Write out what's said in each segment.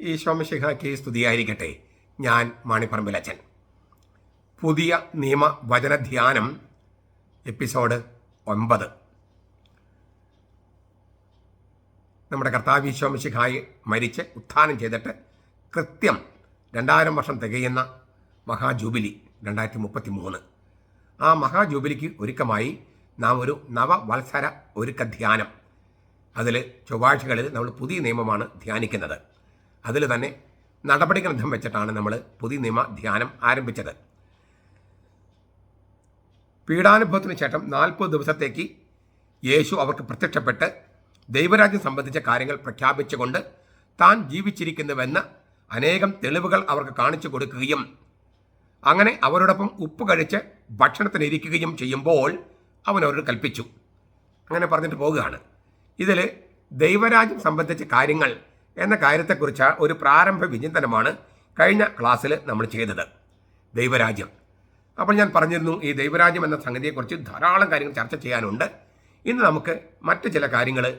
ഈ ശോമശിഖയ്ക്ക് സ്തുതിയായിരിക്കട്ടെ. ഞാൻ മാണിപ്പറമ്പിലച്ചൻ പുതിയ നിയമ വചന ധ്യാനം എപ്പിസോഡ് ഒൻപത്. നമ്മുടെ കർത്താവ് ശോമശിഖായി മരിച്ച് ഉത്ഥാനം ചെയ്തിട്ട് കൃത്യം രണ്ടായിരം വർഷം തികയുന്ന മഹാജൂബിലി രണ്ടായിരത്തി മുപ്പത്തി മൂന്ന് ആ മഹാജൂബിലിക്ക് ഒരുക്കമായി നാം ഒരു നവവത്സര ഒരുക്ക ധ്യാനം അതിൽ ചൊവ്വാഴ്ചകളിൽ നമ്മൾ പുതിയ നിയമമാണ് ധ്യാനിക്കുന്നത്. അതിൽ തന്നെ നടപടി ഗ്രന്ഥം വെച്ചിട്ടാണ് നമ്മൾ പുതിയ നിയമ ധ്യാനം ആരംഭിച്ചത്. പീഡാനുഭവത്തിന് ശേഷം നാൽപ്പത് ദിവസത്തേക്ക് യേശു അവർക്ക് പ്രത്യക്ഷപ്പെട്ട് ദൈവരാജ്യം സംബന്ധിച്ച കാര്യങ്ങൾ പ്രഖ്യാപിച്ചുകൊണ്ട് താൻ ജീവിച്ചിരിക്കുന്നുവെന്ന് അനേകം തെളിവുകൾ അവർക്ക് കാണിച്ചു കൊടുക്കുകയും അങ്ങനെ അവരോടൊപ്പം ഉപ്പ് കഴിച്ച് ഭക്ഷണത്തിനിരിക്കുകയും ചെയ്യുമ്പോൾ അവൻ അവരോട് കൽപ്പിച്ചു. അങ്ങനെ പറഞ്ഞിട്ട് പോവുകയാണ്. ഇതിൽ ദൈവരാജ്യം സംബന്ധിച്ച കാര്യങ്ങൾ എന്ന കാര്യത്തെക്കുറിച്ച് ഒരു പ്രാരംഭ വിചിന്തനമാണ് കഴിഞ്ഞ ക്ലാസ്സിൽ നമ്മൾ ചെയ്തത്. ദൈവരാജ്യം. അപ്പോൾ ഞാൻ പറഞ്ഞിരുന്നു ഈ ദൈവരാജ്യം എന്ന സംഗതിയെക്കുറിച്ച് ധാരാളം കാര്യങ്ങൾ ചർച്ച ചെയ്യാനുണ്ട്. ഇന്ന് നമുക്ക് മറ്റു ചില കാര്യങ്ങൾ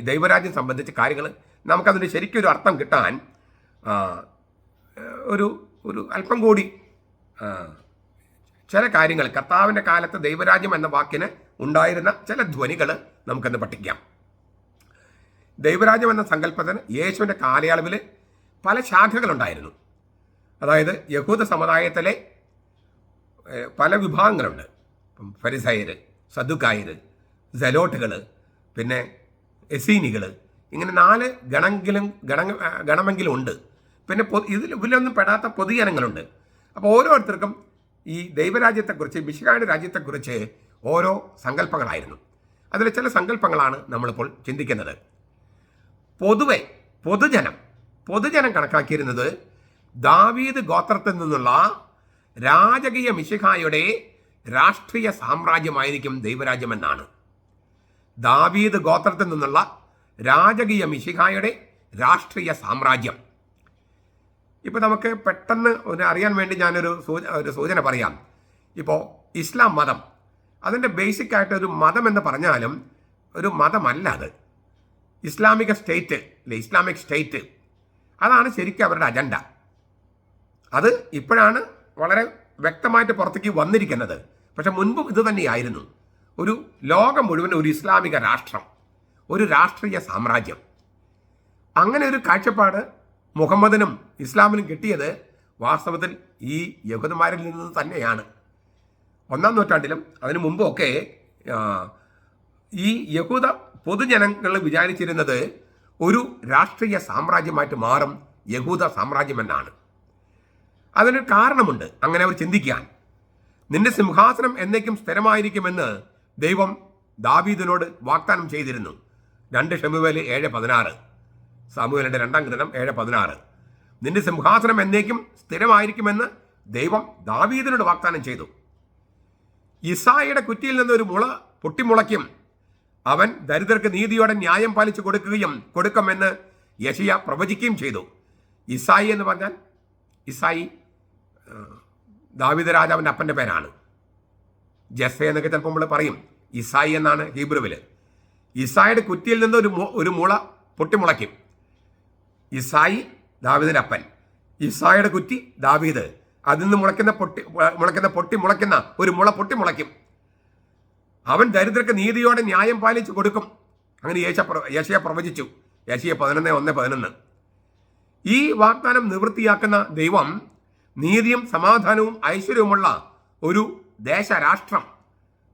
ദൈവരാജ്യം സംബന്ധിച്ച കാര്യങ്ങൾ നമുക്കതിന് ശരിക്കും ഒരു അർത്ഥം കിട്ടാൻ ഒരു ഒരു അല്പം കൂടി ചില കാര്യങ്ങൾ കർത്താവിന്റെ കാലത്ത് ദൈവരാജ്യം എന്ന വാക്കിന് ഉണ്ടായിരുന്ന ചില ധ്വനികൾ നമുക്കൊന്ന് പഠിക്കാം. ദൈവരാജ്യം എന്ന സങ്കല്പത്തിന് യേശുവിന്റെ കാലയളവിൽ പല ശാഖകളുണ്ടായിരുന്നു. അതായത് യഹൂദ സമുദായത്തിലെ പല വിഭാഗങ്ങളുണ്ട്. ഫരിസയർ സദുക്കായർ സെലോട്ടുകൾ പിന്നെ എസീനികൾ ഇങ്ങനെ നാല് ഗണമെങ്കിലും ഗണ ഗണമെങ്കിലും ഉണ്ട് പിന്നെ ഇതിൽ ഇതിലൊന്നും പെടാത്ത പൊതുജനങ്ങളുണ്ട്. അപ്പോൾ ഓരോരുത്തർക്കും ഈ ദൈവരാജ്യത്തെക്കുറിച്ച് മിശികായുടെ രാജ്യത്തെക്കുറിച്ച് ഓരോ സങ്കല്പങ്ങളായിരുന്നു. അതിൽ ചില സങ്കല്പങ്ങളാണ് നമ്മളിപ്പോൾ ചിന്തിക്കുന്നത്. പൊതുവെ പൊതുജനം പൊതുജനം കണക്കാക്കിയിരുന്നത് ദാവീദ് ഗോത്രത്തിൽ നിന്നുള്ള രാജകീയ മിശിഹായുടെ രാഷ്ട്രീയ സാമ്രാജ്യമായിരിക്കും ദൈവരാജ്യമെന്നാണ് ദാവീദ് ഗോത്രത്തിൽ നിന്നുള്ള രാജകീയ മിശിഹായുടെ രാഷ്ട്രീയ സാമ്രാജ്യം. ഇപ്പോൾ നമുക്ക് പെട്ടെന്ന് ഒന്ന് അറിയാൻ വേണ്ടി ഞാനൊരു സൂച ഒരു സൂചന പറയാം. ഇപ്പോൾ ഇസ്ലാം മതം അതിന്റെ ബേസിക് ആയിട്ട് ഒരു മതം എന്ന് പറഞ്ഞാലും ഒരു മതമല്ല അത്. ഇസ്ലാമിക സ്റ്റേറ്റ് അല്ലെ ഇസ്ലാമിക് സ്റ്റേറ്റ്. അതാണ് ശരിക്കും അവരുടെ അജണ്ട. അത് ഇപ്പോഴാണ് വളരെ വ്യക്തമായിട്ട് പുറത്തേക്ക് വന്നിരിക്കുന്നത്. പക്ഷെ മുൻപും ഇത് തന്നെയായിരുന്നു. ഒരു ലോകം മുഴുവൻ ഒരു ഇസ്ലാമിക രാഷ്ട്രം ഒരു രാഷ്ട്രീയ സാമ്രാജ്യം. അങ്ങനെ ഒരു കാഴ്ചപ്പാട് മുഹമ്മദിനും ഇസ്ലാമിനും കിട്ടിയത് വാസ്തവത്തിൽ ഈ യഹൂദന്മാരിൽ നിന്ന് തന്നെയാണ്. ഒന്നാം നൂറ്റാണ്ടിലും അതിനു മുമ്പൊക്കെ ഈ യഹൂദ പൊതുജനങ്ങൾ വിചാരിച്ചിരുന്നത് ഒരു രാഷ്ട്രീയ സാമ്രാജ്യമായിട്ട് മാറും യഹൂദ സാമ്രാജ്യം എന്നാണ് അതിനൊരു കാരണമുണ്ട് അങ്ങനെ അവർ ചിന്തിക്കാൻ. നിന്റെ സിംഹാസനം എന്നേക്കും സ്ഥിരമായിരിക്കുമെന്ന് ദൈവം ദാവീദിനോട് വാഗ്ദാനം ചെയ്തിരുന്നു. രണ്ട് ഷമുവേൽ ഏഴ് പതിനാറ്. സാമുവേലിന്റെ രണ്ടാം ഗ്രന്ഥം ഏഴ് പതിനാറ്. നിന്റെ സിംഹാസനം എന്നേക്കും സ്ഥിരമായിരിക്കുമെന്ന് ദൈവം ദാവീദിനോട് വാഗ്ദാനം ചെയ്തു. ഇസായിയുടെ കുറ്റിയിൽ നിന്ന് ഒരു മുള പൊട്ടിമുളയ്ക്കും അവൻ ദരിദ്രർക്ക് നീതിയോടെ ന്യായം പാലിച്ചു കൊടുക്കുകയും കൊടുക്കുമെന്ന് യശയ പ്രവചിക്കുകയും ചെയ്തു. ഇസായി എന്ന് പറഞ്ഞാൽ ഇസായി ദാവിദ രാജാവിന്റെ അപ്പന്റെ പേരാണ്. ജസ എന്നൊക്കെ ചിലപ്പോൾ നമ്മൾ പറയും. ഇസായി എന്നാണ് ഹീബ്രുവിൽ. ഇസായിയുടെ കുറ്റിയിൽ നിന്ന് ഒരു ഒരു മുള പൊട്ടിമുളയ്ക്കും. ഇസായി ദാവിദിന്റെ അപ്പൻ. ഇസായിയുടെ കുറ്റി ദാവീദ്. അതിൽ നിന്ന് മുളയ്ക്കുന്ന പൊട്ടി മുളയ്ക്കുന്ന പൊട്ടി മുളയ്ക്കുന്ന ഒരു മുള പൊട്ടി മുളയ്ക്കും അവൻ ദരിദ്രർക്ക് നീതിയോടെ ന്യായം പാലിച്ചു കൊടുക്കും. അങ്ങനെ യേശ യേശയെ പ്രവചിച്ചു. യേശയെ പതിനൊന്ന് ഒന്ന് പതിനൊന്ന്. ഈ വാഗ്ദാനം നിവൃത്തിയാക്കുന്ന ദൈവം നീതിയും സമാധാനവും ഐശ്വര്യവുമുള്ള ഒരു ദേശരാഷ്ട്രം.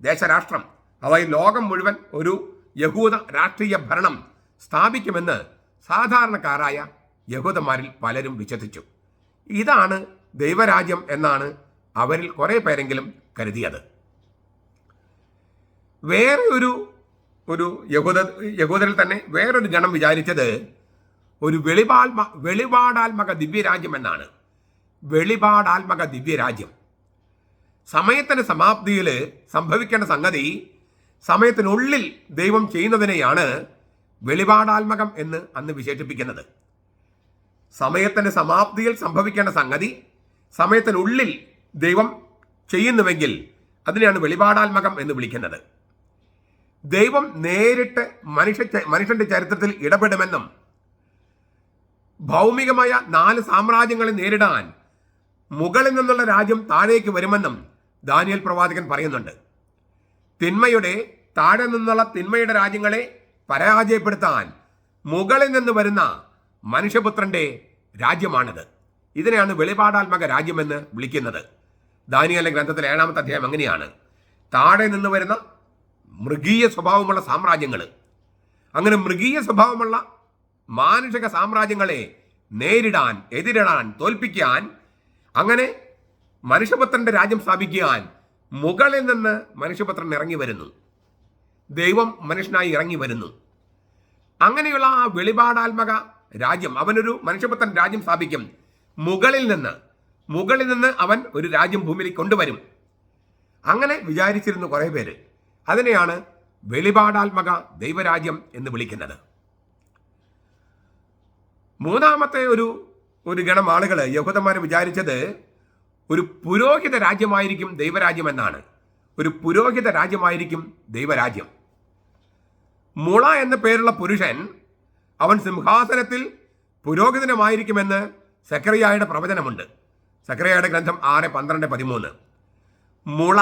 ദേശരാഷ്ട്രം. അതായത് ലോകം മുഴുവൻ ഒരു യഹൂദ രാഷ്ട്രീയ ഭരണം സ്ഥാപിക്കുമെന്ന് സാധാരണക്കാരായ യഹൂദന്മാരിൽ പലരും വിശ്വസിച്ചു. ഇതാണ് ദൈവരാജ്യം എന്നാണ് അവരിൽ കുറേ പേരെങ്കിലും കരുതിയത്. വേറെ ഒരു ഒരു യഹൂദ യഹൂദരിൽ തന്നെ വേറൊരു ഗണം വിചാരിച്ചത് ഒരു വെളിപാൽമ വെളിപാടാത്മക ദിവ്യരാജ്യം എന്നാണ് വെളിപാടാത്മക ദിവ്യരാജ്യം. സമയത്തിന് സമാപ്തിയിൽ സംഭവിക്കേണ്ട സംഗതി സമയത്തിനുള്ളിൽ ദൈവം ചെയ്യുന്നതിനെയാണ് വെളിപാടാത്മകം എന്ന് അന്ന് വിശേഷിപ്പിക്കുന്നത്. സമയത്തിന്റെ സമാപ്തിയിൽ സംഭവിക്കേണ്ട സംഗതി സമയത്തിനുള്ളിൽ ദൈവം ചെയ്യുന്നുവെങ്കിൽ അതിനെയാണ് വെളിപാടാത്മകം എന്ന് വിളിക്കുന്നത്. ദൈവം നേരിട്ട് മനുഷ്യ മനുഷ്യന്റെ ചരിത്രത്തിൽ ഇടപെടുമെന്നും ഭൗമികമായ നാല് സാമ്രാജ്യങ്ങളെ നേരിടാൻ മുകളിൽ നിന്നുള്ള രാജ്യം താഴേക്ക് വരുമെന്നും ദാനിയൽ പ്രവാചകൻ പറയുന്നുണ്ട്. തിന്മയുടെ താഴെ നിന്നുള്ള തിന്മയുടെ രാജ്യങ്ങളെ പരാജയപ്പെടുത്താൻ മുകളിൽ നിന്ന് വരുന്ന മനുഷ്യപുത്രന്റെ രാജ്യമാണിത്. ഇതിനെയാണ് വെളിപാടാത്മക രാജ്യമെന്ന് വിളിക്കുന്നത്. ദാനിയലിന്റെ ഗ്രന്ഥത്തിലെ ഏഴാമത്തെ അധ്യായം അങ്ങനെയാണ്. താഴെ നിന്ന് വരുന്ന മൃഗീയ സ്വഭാവമുള്ള സാമ്രാജ്യങ്ങൾ അങ്ങനെ മൃഗീയ സ്വഭാവമുള്ള മാനുഷിക സാമ്രാജ്യങ്ങളെ നേരിടാൻ എതിരിടാൻ തോൽപ്പിക്കാൻ അങ്ങനെ മനുഷ്യപുത്രന്റെ രാജ്യം സ്ഥാപിക്കാൻ മുകളിൽ നിന്ന് മനുഷ്യപുത്രൻ ഇറങ്ങി വരുന്നു. ദൈവം മനുഷ്യനായി ഇറങ്ങി വരുന്നു. അങ്ങനെയുള്ള ആ വെളിപാടാത്മക രാജ്യം അവനൊരു മനുഷ്യപുത്രൻ രാജ്യം സ്ഥാപിക്കും. മുകളിൽ നിന്ന് മുകളിൽ നിന്ന് അവൻ ഒരു രാജ്യം ഭൂമിയിലേക്ക് കൊണ്ടുവരും. അങ്ങനെ വിചാരിച്ചിരുന്നു കുറേ പേര്. അതിനെയാണ് വെളിപാടാത്മക ദൈവരാജ്യം എന്ന് വിളിക്കുന്നത്. മൂന്നാമത്തെ ഒരു ഒരു ഗണം ആളുകൾ യഹൂദന്മാർ വിചാരിച്ചത് ഒരു പുരോഹിത രാജ്യമായിരിക്കും ദൈവരാജ്യം എന്നാണ്. ഒരു പുരോഹിത രാജ്യമായിരിക്കും ദൈവരാജ്യം. മുള എന്ന പേരുള്ള പുരുഷൻ അവൻ സിംഹാസനത്തിൽ പുരോഹിതനുമായിരിക്കുമെന്ന് സക്രിയായുടെ പ്രവചനമുണ്ട്. സക്രിയായുടെ ഗ്രന്ഥം ആറ് പന്ത്രണ്ട് പതിമൂന്ന്. മുള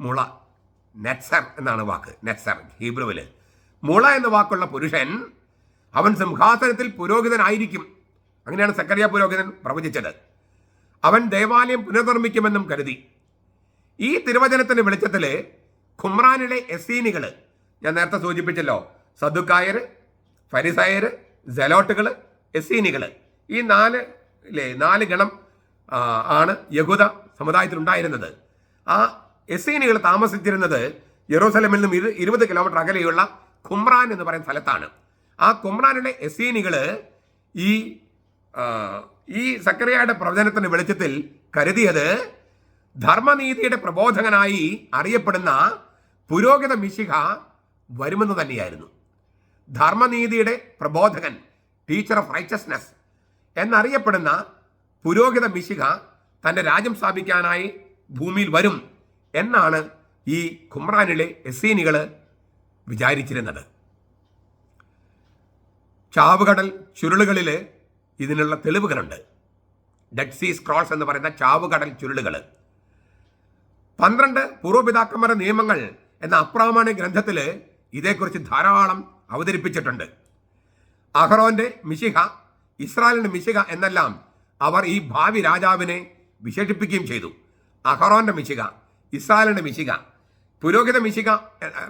മുള. നെറ്റ്സർ എന്നാണ് വാക്ക്. നെറ്റ്സർ ഹീബ്രുവിൽ മുള എന്ന വാക്കുള്ള പുരുഷൻ അവൻ സിംഹാസനത്തിൽ പുരോഹിതനായിരിക്കും. അങ്ങനെയാണ് സക്കറിയ പുരോഹിതൻ പ്രവചിച്ചത്. അവൻ ദേവാലയം പുനർനിർമ്മിക്കുമെന്നും കരുതി. ഈ തിരുവചനത്തിന്റെ വെളിച്ചത്തിൽ ഖുമ്രാനിലെ എസീനികൾ ഞാൻ നേരത്തെ സൂചിപ്പിച്ചല്ലോ സദുക്കായർ ഫരിസായർ ജലോട്ടുകൾ എസീനികൾ ഈ നാല് ഇല്ലേ നാല് ഗണം ആണ് യഹൂദ സമുദായത്തിലുണ്ടായിരുന്നത്. ആ എസീനികൾ താമസിച്ചിരുന്നത് ജെറൂസലമിൽ നിന്നും ഇരു ഇരുപത് കിലോമീറ്റർ അകലെയുള്ള കുമ്രാൻ എന്ന് പറയുന്ന സ്ഥലത്താണ്. ആ കുമ്രാനിലെ എസ്സീനികൾ ഈ ഈ സക്കറിയയുടെ പ്രവചനത്തിന്റെ വെളിച്ചത്തിൽ കരുതിയത് ധർമ്മനീതിയുടെ പ്രബോധകനായി അറിയപ്പെടുന്ന പുരോഗത മിശിഹ വരുമെന്ന് തന്നെയായിരുന്നു. ധർമ്മനീതിയുടെ പ്രബോധകൻ ടീച്ചർ ഓഫ് റൈറ്റസ്നെസ് എന്നറിയപ്പെടുന്ന പുരോഗത മിശിഹ തന്റെ രാജ്യം സ്ഥാപിക്കാനായി ഭൂമിയിൽ വരും. എന്നാണ് ഈ ഖുമ്രാനിലെ എസീനികൾ വിചാരിച്ചിരുന്നത്. ചാവുകടൽ ചുരുളുകളിൽ ഇതിനുള്ള തെളിവുകളുണ്ട്. ഡെഡ് സീ സ്ക്രോൾസ് എന്ന് പറയുന്ന ചാവുകടൽ ചുരുളുകൾ പന്ത്രണ്ട് പൂർവപിതാക്കന്മാരുടെ നിയമങ്ങൾ എന്ന അപ്രാമാണി ഗ്രന്ഥത്തിൽ ഇതേക്കുറിച്ച് ധാരാളം അവതരിപ്പിച്ചിട്ടുണ്ട്. അഹ്റോന്റെ മിശിഹ ഇസ്രായേലിന്റെ മിശിഹ എന്നെല്ലാം അവർ ഈ ഭാവി രാജാവിനെ വിശേഷിപ്പിക്കുകയും ചെയ്തു. അഹ്റോന്റെ മിശിഹ ഇസ്രായേലിന്റെ മിശിക. പുരോഹിത മിശിക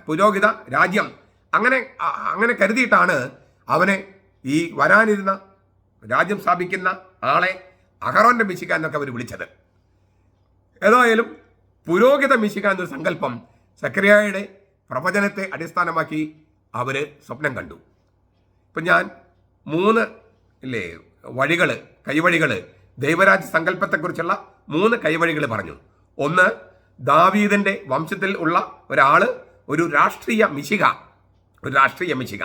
പുരോഹിത രാജ്യം. അങ്ങനെ അങ്ങനെ കരുതിയിട്ടാണ് അവനെ ഈ വരാനിരുന്ന രാജ്യം സ്ഥാപിക്കുന്ന ആളെ അഹറോന്റെ മിശിക എന്നൊക്കെ അവർ വിളിച്ചത്. ഏതായാലും പുരോഹിത മിശിക എന്നൊരു സങ്കല്പം സക്രിയയുടെ പ്രവചനത്തെ അടിസ്ഥാനമാക്കി അവർ സ്വപ്നം കണ്ടു. ഇപ്പം ഞാൻ മൂന്ന് ഇല്ലേ വഴികൾ കൈവഴികൾ ദൈവരാജ് സങ്കല്പത്തെക്കുറിച്ചുള്ള മൂന്ന് കൈവഴികൾ പറഞ്ഞു. ഒന്ന് ദാവീദിന്റെ വംശത്തിൽ ഉള്ള ഒരാൾ ഒരു രാഷ്ട്രീയ മിശിക ഒരു രാഷ്ട്രീയ മിശിക.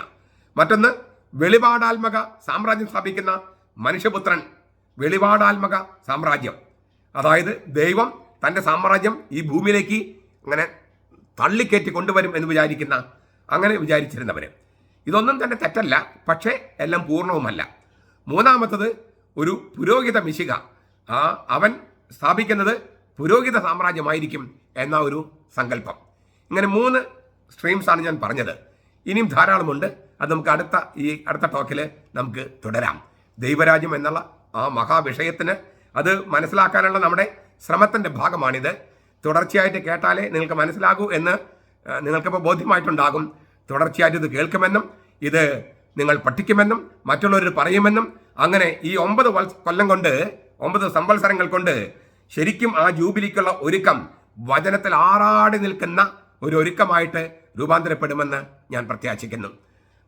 മറ്റൊന്ന് വെളിപാടാത്മക സാമ്രാജ്യം സ്ഥാപിക്കുന്ന മനുഷ്യപുത്രൻ വെളിപാടാത്മക സാമ്രാജ്യം. അതായത് ദൈവം തന്റെ സാമ്രാജ്യം ഈ ഭൂമിയിലേക്ക് അങ്ങനെ തള്ളിക്കയറ്റി കൊണ്ടുവരും എന്ന് വിചാരിക്കുന്ന അങ്ങനെ വിചാരിച്ചിരുന്നവർ ഇതൊന്നും തന്നെ തെറ്റല്ല പക്ഷേ എല്ലാം പൂർണവുമല്ല മൂന്നാമത്തത് ഒരു പുരോഹിത മിശിക. ആ അവൻ സ്ഥാപിക്കുന്നത് പുരോഹിത സാമ്രാജ്യമായിരിക്കും എന്ന ഒരു സങ്കല്പം. ഇങ്ങനെ മൂന്ന് സ്ട്രീംസാണ് ഞാൻ പറഞ്ഞത്. ഇനിയും ധാരാളമുണ്ട്. അത് നമുക്ക് അടുത്ത ഈ അടുത്ത ടോക്കിൽ നമുക്ക് തുടരാം. ദൈവരാജ്യം എന്നുള്ള ആ മഹാവിഷയത്തിന് അത് മനസ്സിലാക്കാനുള്ള നമ്മുടെ ശ്രമത്തിന്റെ ഭാഗമാണിത്. തുടർച്ചയായിട്ട് കേട്ടാലേ നിങ്ങൾക്ക് മനസ്സിലാകൂ എന്ന് നിങ്ങൾക്കിപ്പോൾ ബോധ്യമായിട്ടുണ്ടാകും. തുടർച്ചയായിട്ട് ഇത് കേൾക്കുമെന്നും ഇത് നിങ്ങൾ പഠിക്കുമെന്നും മറ്റുള്ളവർ പറയുമെന്നും അങ്ങനെ ഈ ഒമ്പത് കൊല്ലം കൊണ്ട് ഒമ്പത് സംവത്സരങ്ങൾ കൊണ്ട് ശരിക്കും ആ ജൂബിലിക്കുള്ള ഒരുക്കം വചനത്തിൽ ആറാടി നിൽക്കുന്ന ഒരു ഒരുക്കമായിട്ട് രൂപാന്തരപ്പെടുമെന്ന് ഞാൻ പ്രത്യാശിക്കുന്നു.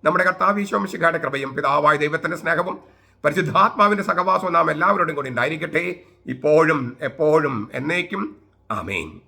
നമ്മുടെ കർത്താവ് ഈശോമിശിഖയുടെ കൃപയും പിതാവായ ദൈവത്തിന്റെ സ്നേഹവും പരിശുദ്ധാത്മാവിന്റെ സഹവാസവും നാം എല്ലാവരോടും കൂടി ഉണ്ടായിരിക്കട്ടെ. ഇപ്പോഴും എപ്പോഴും എന്നേക്കും. ആമേൻ.